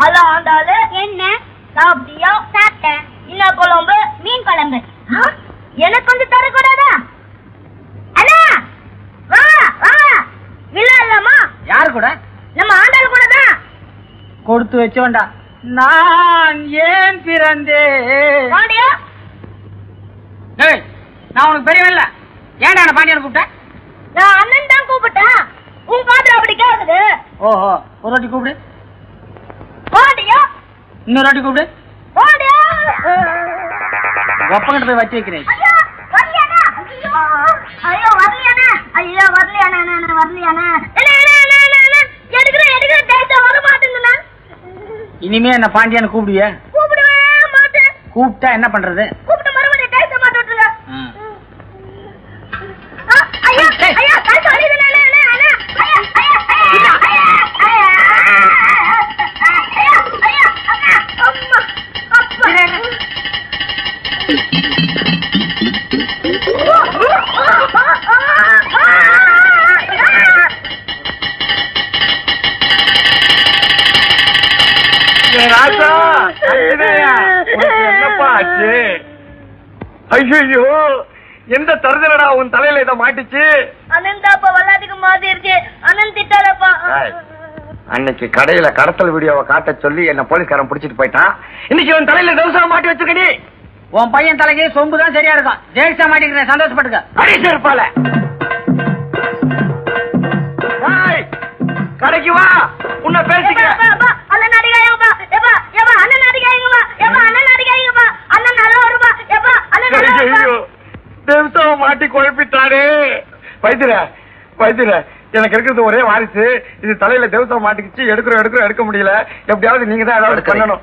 Hello Andalu என்ன? சாப்பிட்டியா சாப்பிட்டேன். என்ன குழம்பு மீன் குழம்பு. எனக்கு கொஞ்சம் தரக்கூடாதா? அண்ணா! வா வா! விழாலாமா யாரு கூட? நம்ம ஆண்டாள் கூட தான். கொடுத்து வச்சவன்டா நான் ஏன் பிறந்தேன்? பாண்டியா! டேய், நான் உனக்கு பெரியவன் இல்ல. ஏன்டா என்ன பாண்டியனை கூப்பிட்டேன் நான் அண்ணன் தான் கூப்பிட்டேன். உன் காதுல அப்படி கேக்குது. ஓஹோ ஒரு வாட்டி கூப்பிடு. இன்னொரு வாட்டி கூப்பிடு. ஒப்பங்கிட்ட போய் வச்சு வைக்கிறேன். இனிமே என்ன பாண்டியனை கூப்பிடுவிய? கூப்பிட்டா என்ன பண்றது? ஐயோ எந்த தருதலடா உன் தலையில இத மாட்டிச்சு? அண்ணன் தாப்பா வல்லாதிக்கு மாத்திருச்சு அண்ணன் திட்டாலப்பா அன்னைக்கு கடையில கடத்தல் வீடியோவை காட்ட சொல்லி என்ன போலீஸ்காரன் பிடிச்சிட்டு போயிட்டான். இன்னைக்கு உன் தலையில தவசம் மாட்டி வச்சிருக்க நீ. உன் பையன் தலைக்கு சொம்பு தான் சரியா இருக்கும். ஜெயிச்சா மாட்டேங்கிறேன் சந்தோஷப்பட்டுக்க. அடிச்சு இருப்பால கடைக்கு வா. உன்னை பேசிக்க அண்ணன் அடிக்காயங்கப்பா எப்பா எப்பா அண்ணன் அடிக்காயங்கப்பா எப்பா அண்ணன் அடிக்காயங்கப்பா அண்ணன் நல்லா வருப்பா எப்பா அண்ணன் நல்லா வருப்பா ஐயோ தேவசம் மாட்டி குழப்பிட்டானே. வைத்திர வைத்திர எனக்கு இருக்கிறது ஒரே வாரிசு. இது தலையில தேவசம் மாட்டிக்கிச்சு எடுக்கிறோம் எடுக்கிறோம் எடுக்க முடியல. எப்படியாவது நீங்க தான் ஏதாவது பண்ணணும்.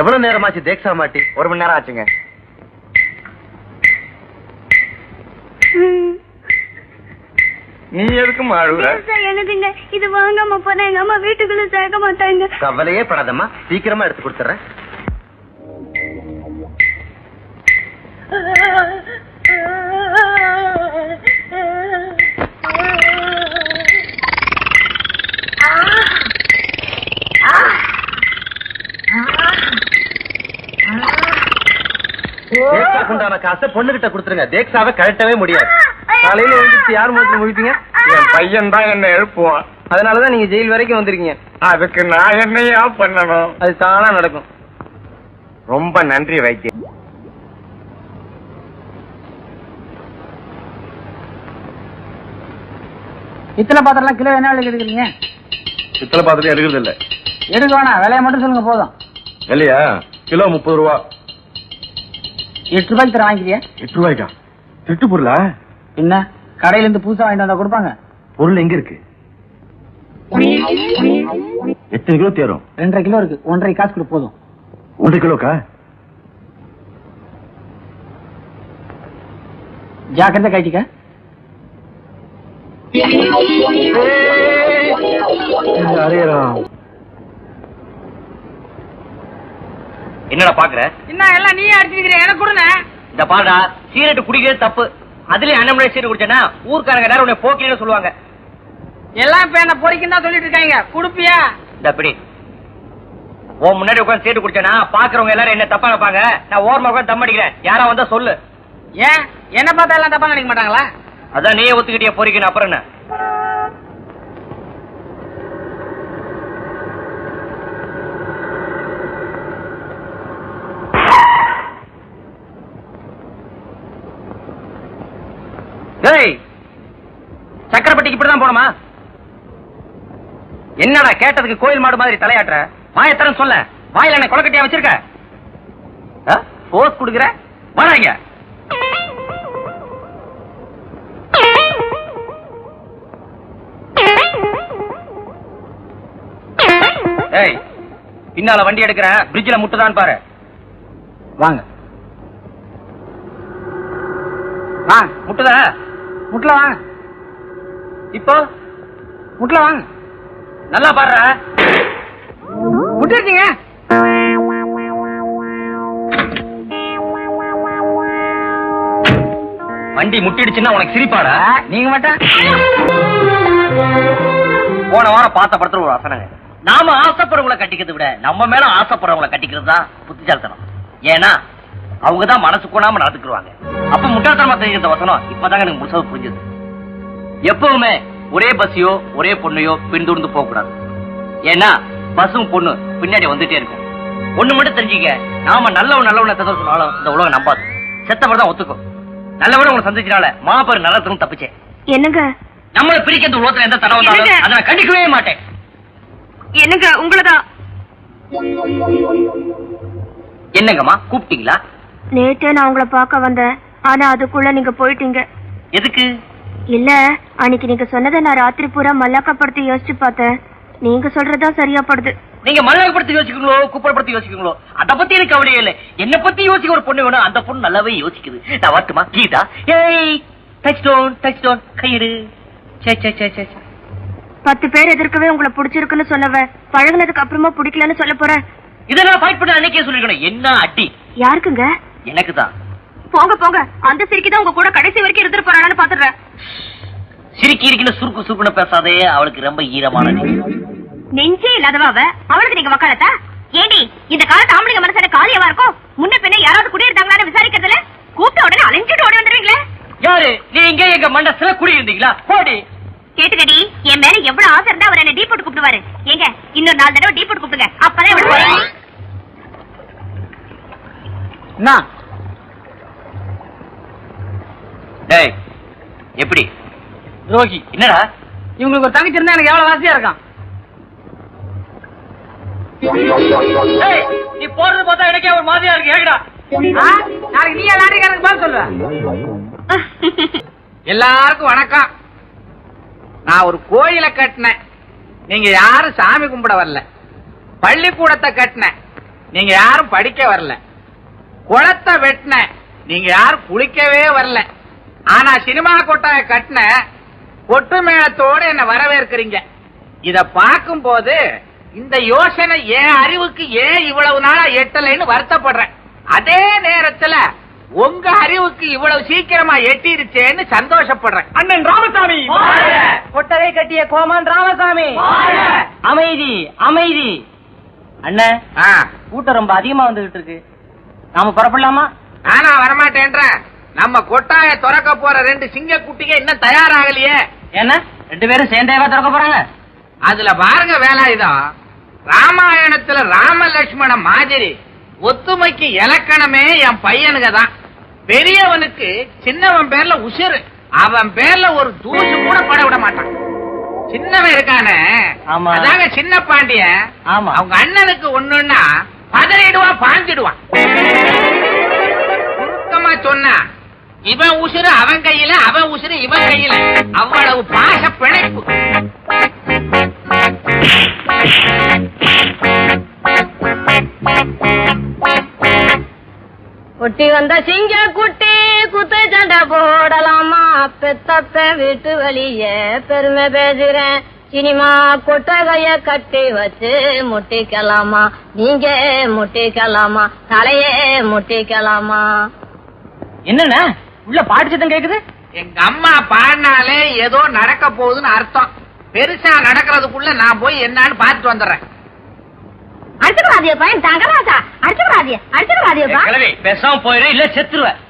எவ்வளவு நேரமாச்சு தேக்ஸா மாட்டி? ஒரு மணி நேரம் ஆச்சுங்க. நீ எதுக்கு அழுகுற? எனதுங்க இது வாங்காம போனா எங்க அம்மா வீட்டுக்குள்ள சேர்க்க மாட்டாங்க. கவலையே படாதம்மா. சீக்கிரமா எடுத்து கொடுத்துறேன் உண்டான காசை பொண்ணுகிட்ட கொடுத்துருங்க. தேக்ஸாவை கழட்டவே முடியாது. காலையில எழுந்துச்சு யார் மூச்சு முடிப்பீங்க என் பையன் தான் என்ன எழுப்புவான். அதனாலதான் நீங்க ஜெயில் வரைக்கும் வந்திருக்கீங்க. அதுக்கு நான் என்னையா பண்ணணும்? அது தானா நடக்கும். ரொம்ப நன்றி வைத்தியம் இத்தனை பாத்திரம்லாம் கிலோ என்ன விலைக்கு எடுக்கிறீங்க? பித்தளை பாத்திரம் எடுக்கிறது இல்ல எடுக்க வேணாம். விலையை மட்டும் சொல்லுங்க போதும். இல்லையா கிலோ முப்பது ரூபா. எட்டு ரூபாய்க்கு தர வாங்கிக்கிறியா எட்டு ரூபாய்க்கா? திட்டு பொருளா? என்ன? கடையில இருந்து புதுசா வாங்கிட்டு வந்தா கொடுப்பாங்க. பொருள் எங்க இருக்கு? எத்தனை கிலோ தேரும்? ரெண்டரை கிலோ இருக்கு. ஒன்றரை காசு கொடு போதும். ஒன்றரை கிலோக்கா? ஜாக்கிரதை கட்டிக்க. என்னடா பாக்குற? என்ன எல்லாம் நீயே அடிச்சிருக்கிற? எனக்கு கொடுங்க. இந்த பாடா சீரட் குடிக்கிறது தப்பு. அதுலயும் அண்ணன் சீரட் குடிச்சேன்னா ஊர்க்காரங்க நேரம் உன்னை போக்கின்னு சொல்லுவாங்க. எல்லாம் இப்ப என்ன பொறிக்கும் தான் சொல்லிட்டு இருக்காங்க. குடுப்பியா? இந்த அப்படி உன் முன்னாடி உட்காந்து சீட்டு குடிச்சேனா பாக்குறவங்க எல்லாரும் என்ன தப்பா நினைப்பாங்க? நான் ஓரமா உட்காந்து தம் அடிக்கிறேன். யாரா வந்தா சொல்லு. ஏன்? என்ன பார்த்தா எல்லாம் தப்பா நினைக்க மாட்டாங்களா? அதான் நீயே ஒத்துக்கிட்டிய பொறிக்கணும் அப்புறம் என்ன? என்னடா கேட்டதுக்கு கோயில் மாடு மாதிரி தலையாட்டுற? வாயத்தரம் சொல்ல. வாயில என்ன கொலக்கட்டியா வச்சிருக்க? போஸ் குடுக்குற? வராங்க ஏய் பின்னால வண்டி எடுக்கிறேன் பிரிட்ஜ்ல முட்டுதான் பாரு. வாங்க. முட்டுதா? முட்ல வாங்க இப்போ? முட்ல வாங்க. நல்லா பாடுற. முட்டிருக்கீங்க வண்டி முட்டிடுச்சுன்னா உனக்கு சிரிப்பாடா? நீங்க மட்டும். போன வாரம் பார்த்த படத்துல ஒரு வசனங்க நாம ஆசைப்படுறவங்களை கட்டிக்கிறதை விட நம்ம மேல ஆசைப்படுறவங்களை கட்டிக்கிறது தான் புத்திசாலித்தனம். ஏன்னா அவங்க தான் மனசு கொடாம நடந்துக்குருவாங்க. அப்ப முட்டாள்தனமா தெரிஞ்ச வசனம் இப்பதாங்க எனக்கு முழுசாக புரிஞ்சது. எப்பவுமே ஒரே பஸ்ஸையோ ஒரே பொண்ணையோ பின்தொடர்ந்து போக கூடாது ஏன்னா பஸ்ஸும் பொண்ணு பின்னாடி வந்துட்டே இருக்கும். ஒண்ணு மட்டும் தெரிஞ்சுக்க நாம நல்லவன் நல்லவனை தவிர சொன்னாலும் இந்த உலகம் நம்பாது. செத்தவர் தான் ஒத்துக்கும். நல்லவன உங்களை சந்திச்சனால மாபெரும் நல்லதும் தப்பிச்சேன். என்னங்க? நம்மளை பிரிக்க இந்த உலகத்துல எந்த தடவை வந்தாலும்? அதை கண்டிக்கவே மாட்டேன். என்னங்க உங்களதான்? என்னங்கம்மா கூப்பிட்டீங்களா? நேத்தே நான் உங்களை பார்க்க வந்தேன். ஆனா அதுக்குள்ள நீங்க போயிட்டீங்க. எதுக்கு? இல்ல அன்னைக்கு நீங்க சொன்னதை நான் ராத்திரி பூரா மல்லாக்கப்படுத்தி யோசிச்சு பார்த்தேன். நீங்க சொல்றதா சரியா படுது நீங்க மல்லாகப்படுத்தி யோசிக்கிறீங்களோ குப்பரப்படுத்தி யோசிக்கிறீங்களோ அத பத்தி எனக்கு கவலையே இல்லை. என்ன பத்தி யோசிக்க ஒரு பொண்ணு வேணும் அந்த பொண்ணு நல்லாவே யோசிக்குது. நான் வரட்டுமா? கீதா? ஏய் டச் டோன் டச் டோன் கையிடு. சே சே சே சே சே. பத்து பேர் எதிர்க்கவே உங்களை பிடிச்சிருக்குன்னு சொன்னவ பழகுனதுக்கு அப்புறமா பிடிக்கலன்னு சொல்ல போறேன் இதை நான் ஃபைட் பண்ண அன்னைக்கே சொல்லிருக்கணும் என்ன அடி? யாருக்குங்க? எனக்கு தான். போங்க போங்க. அந்த சிரிக்கி தான் உங்க கூட கடைசி வரைக்கும் இருந்துட்டு போறான்னு பாத்துறேன் சிரிக்கி இருக்கின சுருக்கு சுருக்குன்னு பேசாதே அவளுக்கு ரொம்ப ஈரமான நெஞ்சு. இல்லாதவ அவ? அவளுக்கு நீங்க வக்காலத்தா? ஏண்டி இந்த காலத்து ஆம்பளைங்க மனசான காலியவா இருக்கும்? முன்ன பின்ன யாராவது குடியிருந்தாங்களான்னு விசாரிக்கிறதுல கூப்பிட்ட உடனே அலைஞ்சிட்டு ஓடி வந்துடுவீங்களே யாரு? நீங்க எங்க மண்டத்துல குடி இருந்தீங்களா? போடி. கேட்டுக்கடி என் மேல எவ்வளவு ஆசை இருந்தா அவர் என்ன டீ போட்டு கூப்பிடுவாரு. ஏங்க இன்னொரு நாலு தடவை டீ போட்டு கூப்பிடுங்க. அப்பதான் வரும். என்ன? டேய் எப்படி? துரோகி. என்னடா? இவங்களுக்கு ஒரு தங்கச்சி இருந்தா எனக்கு எவ்வளவு வாசியா இருக்கான் நீ போறது பார்த்தா எனக்கே ஒரு மாதிரியா இருக்கு. ஏகடா ஆ? நாளைக்கு நீ எல்லாரும் எனக்கு பதில் சொல்லுவ? எல்லாருக்கும் வணக்கம். நான் ஒரு கோயிலை கட்டினேன். நீங்க யாரும் சாமி கும்பிட வரல. பள்ளிக்கூடத்தை கட்டினேன். நீங்க யாரும் படிக்க வரல. குளத்தை வெட்டினேன். நீங்க யாரும் குளிக்கவே வரல. ஆனா சினிமா கொட்டாய கட்டின கொட்டு மேளத்தோட என்ன வரவேற்கிறீங்க. இத பார்க்கும்போது இந்த யோசனை என் அறிவுக்கு ஏன் இவ்வளவு நாளா எட்டலைன்னு வருத்தப்படுறேன். அதே நேரத்துல உங்க அறிவுக்கு இவ்வளவு சீக்கிரமா எட்டிருச்சேன்னு சந்தோஷப்படுறேன். அண்ணன் ராமசாமி! கொட்டகை கட்டிய கோமான் ராமசாமி! அமைதி அமைதி! அண்ணன் ஆ, கூட்டம் ரொம்ப அதிகமா வந்துகிட்டு இருக்கு. நாம புறப்படலாமா? நானா வரமாட்டேன்றேன். நம்ம கொட்டாய திறக்க போற ரெண்டு சிங்க குட்டிங்க இன்னும் தயாராகலையே. என்ன? ரெண்டு பேரும் சேர்ந்தேவா திறக்க போறாங்க? அதுல பாருங்க வேலாயுதம் ராமாயணத்துல ராம லட்சுமண மாதிரி ஒத்துமைக்கு இலக்கணமே என் பையனுங்க தான். பெரியவனுக்கு சின்னவன் பேர்ல உசுரு அவன் பேர்ல ஒரு தூசு கூட பட விட மாட்டான். சின்னவன் இருக்கானே. அதாங்க சின்ன பாண்டியன். ஆமா. அவங்க அண்ணனுக்கு ஒண்ணுன்னா பதறிடுவான் பாஞ்சிடுவான். சுருக்கமா சொன்னா இவன் உசுறு அவன் கையில அவன் உசுறு இவன் கையில. அவ்வளவு பாச பிணைப்பு குட்டி வந்த சிங்க குட்டி குத்து சண்டை போடலாமா? பெத்தப்ப வீட்டு வழிய பெருமை பேசுறேன். சினிமா கொட்டகைய கட்டி வச்சு முட்டிக்கலாமா? நீங்க முட்டிக்கலாமா? தலையே முட்டிக்கலாமா? என்னண்ணா? உள்ள பாட்டு சத்தம் கேக்குது? எங்க அம்மா பாடினாலே ஏதோ நடக்க போகுதுன்னு அர்த்தம். பெருசா நடக்கிறதுக்குள்ள நான் போய் என்னன்னு பார்த்துட்டு வந்துடுறேன். அடிச்சுடாதிய பையன் தங்கராஜா. அடிச்சுடாதிய அடிச்சுடாதியப்பா கிளவி பேசாம இல்ல செத்துருவேன்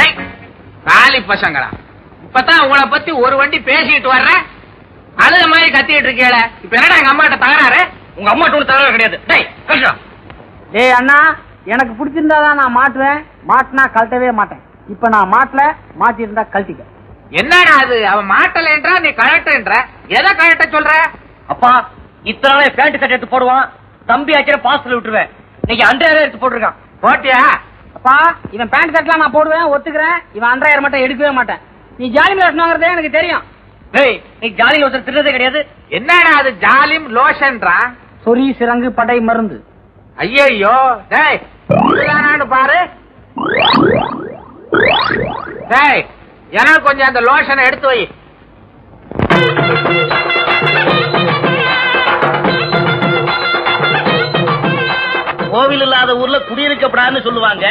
டேய், காலி பசங்களா. இப்பதான் உங்களை பத்தி ஒரு வண்டி பேசிட்டு வர்றேன். அழுத மாதிரி கத்திட்டு இருக்கேள இப்ப என்னடா எங்க அம்மாட்ட தகராறு? உங்க அம்மா ஒண்ணு தரவே கிடையாது. டேய் கஷ்டம் டேய் அண்ணா எனக்கு பிடிச்சிருந்தாதான் நான் மாட்டுவேன். மாட்டினா கழட்டவே மாட்டேன். இப்ப நான் மாட்டல மாட்டி இருந்தா கழட்டிக்க. என்னடா அது அவன் மாட்டலன்றா நீ கழட்டுன்ற. எதை கழட்ட சொல்ற? அப்பா இத்தனை நாள் பேண்ட் சட்டை எடுத்து போடுவான். தம்பி ஆக்கிற பாஸ்டர் விட்டுருவேன். இன்னைக்கு அன்றையாவே எடுத்து போட்டிருக்கான். போட்டியா? அப்பா இவன் பேண்ட் ஷர்ட்லாம் நான் போடுவேன் ஒத்துக்கிறேன். இவன் அன்றாயிரம் மட்டும் எடுக்கவே மாட்டேன். நீ ஜாலி வாங்குறதே எனக்கு தெரியும். நீ கிடையாது. என்னடா அது ஜாலிம் லோஷன்றா? சொறி சிறங்கு படை மருந்து. ஐயோ டேய் பாரு. டேய் எனக்கு கொஞ்சம் அந்த லோஷனை எடுத்து வை. கோவில் இல்லாத ஊர்ல குடியிருக்கப்படாதுன்னு சொல்லுவாங்க.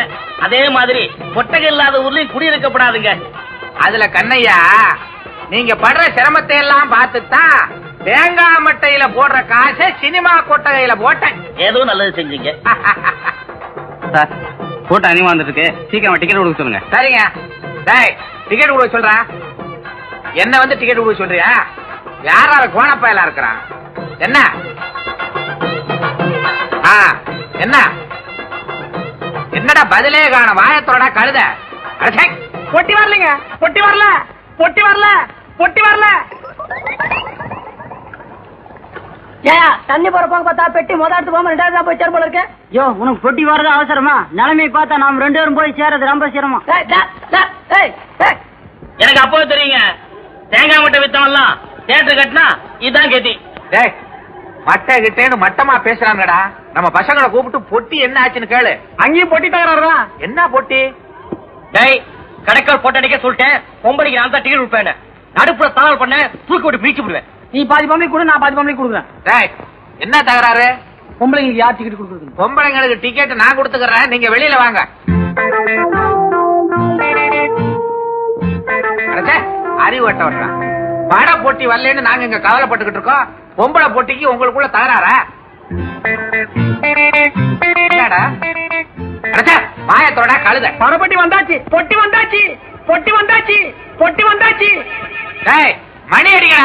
அதே மாதிரி கொட்டகை இல்லாத ஊர்லயும் குடியிருக்கப்படாதுங்க. அதுல கண்ணையா? நீங்க படுற சிரமத்தை எல்லாம் பார்த்துதான் தேங்காய் மட்டையில போடுற காசை சினிமா கொட்டகையில போட்டேன். ஏதோ நல்லது செஞ்சீங்க. சார் போட்டோ அதிகமா வந்துருக்கு சீக்கிரம் டிக்கெட் கொடுக்க சொல்லுங்க. சரிங்க. டேய் டிக்கெட் கொடுக்க சொல்றேன் என்ன வந்து டிக்கெட் கொடுக்க சொல்றியா? யாரால கோணப்பயலா இருக்கிறான்? என்ன? ஆ என்ன? என்னடா பதிலே காண வாயத்தோட கழுத. பொட்டி வரலைங்க. பொட்டி வரல. பொட்டி வரல. பொட்டி வரல. ஏயா தண்ணி போற போங்க பார்த்தா பெட்டி முத எடுத்து போகாம ரெண்டாவது தான் போய் சேர போல இருக்கு. யோ உனக்கு பொட்டி வர்றது அவசரமா? நிலைமை பார்த்தா நாம ரெண்டு பேரும் போய் சேரது ரொம்ப சிரமம். எனக்கு அப்போ தெரியுங்க. தேங்காய் மட்டை வித்தவன்லாம் தேட்டர் கட்டினா இதுதான் கதி. டேய் மட்டை கிட்டேன்னு மட்டமா பேசுறாங்கடா. நம்ம பசங்களை கூப்பிட்டு பொட்டி என்ன ஆச்சுன்னு கேளு. அங்கேயும் பொட்டி தகராறுடா என்ன பொட்டி? டேய் கடைக்கால் போட்டு அடிக்க சொல்லிட்டேன். பொம்பளைக்கு நான் தான் டிக்கெட் கொடுப்பேன் நடுப்புற தகவல் பண்ண தூக்கி விட்டு பிரிச்சு விடுவேன். நீ பாதி பொம்பளை கொடு நான் பாதி பொம்பளை கொடுக்குறேன். என்ன தகராறு? பொம்பளைங்களுக்கு யார் டிக்கெட் கொடுக்குறது பொம்பளைங்களுக்கு டிக்கெட் நான் கொடுத்துக்கறேன். நீங்க வெளியில வாங்க. அடச்சே, அறிவு வட்ட வட்டான் பட போட்டி வரலன்னு நாங்க இங்க கவலைப்பட்டுக்கிட்டு இருக்கோம். பொம்பளை போட்டிக்கு உங்களுக்குள்ள தகராறா? மாயத்தோட கழுத. பணப்பட்டி வந்தாச்சு பொட்டி வந்தாச்சு. பொட்டி வந்தாச்சு பொட்டி வந்தாச்சு மணி அடிக்கடா.